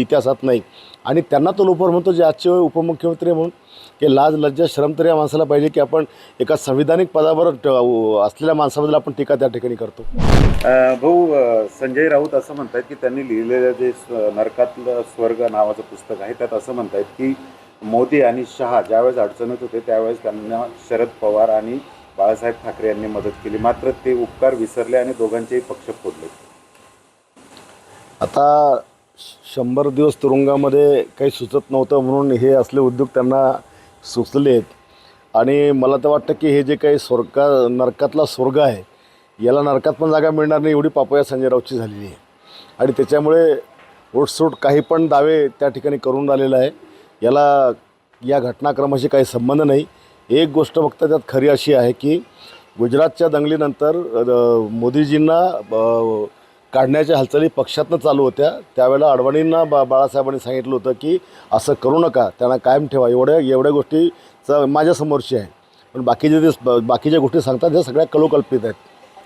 इतिहासात नाही. आणि त्यांना तो लोपर म्हणतो जे आजचे उपमुख्यमंत्री आहे म्हणून की लाज लज्जा शरम तरी या माणसाला पाहिजे की आपण एका संविधानिक पदावर असलेल्या माणसाबद्दल आपण टीका त्या ठिकाणी करतो. भाऊ संजय राऊत असं म्हणतात की त्यांनी लिहिलेलं जे नरकातलं स्वर्ग नावाचं पुस्तक आहे त्यात असं म्हणतात की मोदी आणि शहा ज्यावेळेस अडचणीत होते त्यावेळेस त्यांना शरद पवार आणि बाळासाहेब ठाकरे यांनी मदत केली. मात्र ते उपकार विसरले आणि दोघांचेही पक्ष फोडले. आता शंभर दिवस तुरुंगामध्ये काही सुचत नव्हतं म्हणून हे असले उद्योग त्यांना सुचले आहेत आणि मला तर वाटतं की हे जे काही स्वर्गा नरकातला स्वर्ग आहे याला नरकात पण जागा मिळणार नाही एवढी पापया संजय राऊतची झालेली आहे. आणि त्याच्यामुळे ओटसूट काही पण दावे त्या ठिकाणी करून राहिलेला आहे. याला या घटनाक्रमाशी काही संबंध नाही. एक गोष्ट फक्त त्यात खरी अशी आहे की गुजरातच्या दंगलीनंतर मोदीजींना काढण्याच्या हालचाली पक्षातनं चालू होत्या. त्यावेळेला अडवाणींना बा बाळासाहेबांनी सांगितलं होतं की असं करू नका त्यांना कायम ठेवा. एवढ्या एवढ्या गोष्टीचं माझ्यासमोरची आहे. पण बाकीचे जे बाकीच्या गोष्टी सांगतात त्या सगळ्या कलोकल्पित आहेत.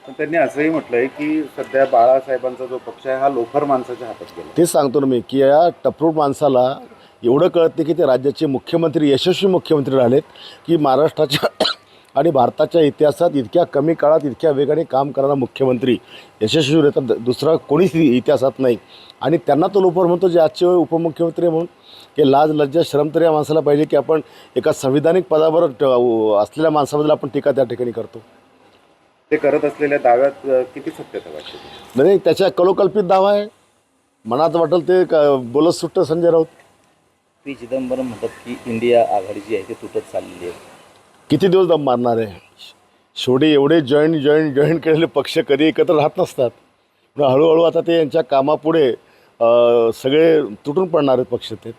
पण त्यांनी असंही म्हटलंय की सध्या बाळासाहेबांचा जो पक्ष आहे हा लोफर माणसाच्या हातात गेला. तेच सांगतो ना मी की या टप्रूट माणसाला एवढं कळत नाही की ते राज्याचे मुख्यमंत्री यशस्वी मुख्यमंत्री राहिलेत की महाराष्ट्राच्या आणि भारताच्या इतिहासात इतक्या कमी काळात इतक्या वेगाने काम करणारा मुख्यमंत्री यशस्वी होता दुसरा कोणीच इतिहासात नाही. आणि त्यांना तो लोपर म्हणतो जे आजचे उपमुख्यमंत्री आहे म्हणून की लाज लज्जा शरम तरी या माणसाला पाहिजे की आपण एका संविधानिक पदावर ट- असलेल्या माणसाबद्दल आपण टीका त्या ठिकाणी करतो. ते करत असलेल्या दाव्यात किती सत्यता वाटते? नाही त्याच्या कलोकल्पित दावा आहे. मनात वाटेल ते क- बोलत सुटतं संजय राऊत. पी चिदंबरम म्हणतात की इंडिया आघाडी जी आहे ती तुटत चाललेली आहे. किती दिवस दम मारणार आहे? शेवटी एवढे जॉईंट जॉईंट जॉईंट केलेले पक्ष कधी एकत्र राहत नसतात. पण हळूहळू आता ते यांच्या कामापुढे सगळे तुटून पडणार आहेत पक्ष ते.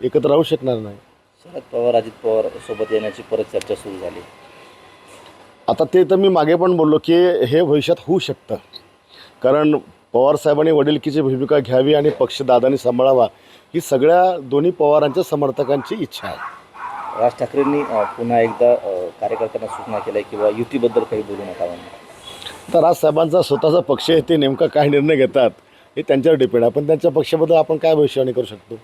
एकत्र राहू शकणार नाही. शरद पवार अजित पवार सोबत येण्याची परत चर्चा सुरू झाली. आता ते तर मी मागे पण बोललो की हे भविष्यात होऊ शकतं. कारण पवारसाहेबांनी वडिलकीची भूमिका घ्यावी आणि पक्ष दादानी सांभाळावा ही सगळ्या दोन्ही पवारांच्या समर्थकांची इच्छा आहे. राज ठाकरेंनी पुन्हा एकदा कार्यकर्त्यांना सूचना केल्या किंवा युतीबद्दल काही बोलू नका म्हणून. तर राजसाहेबांचा स्वतःचा पक्ष आहे ते नेमका काय निर्णय घेतात हे त्यांच्यावर डिपेंड आहे. पण त्यांच्या पक्षाबद्दल आपण काय भविष्यवाणी करू शकतो?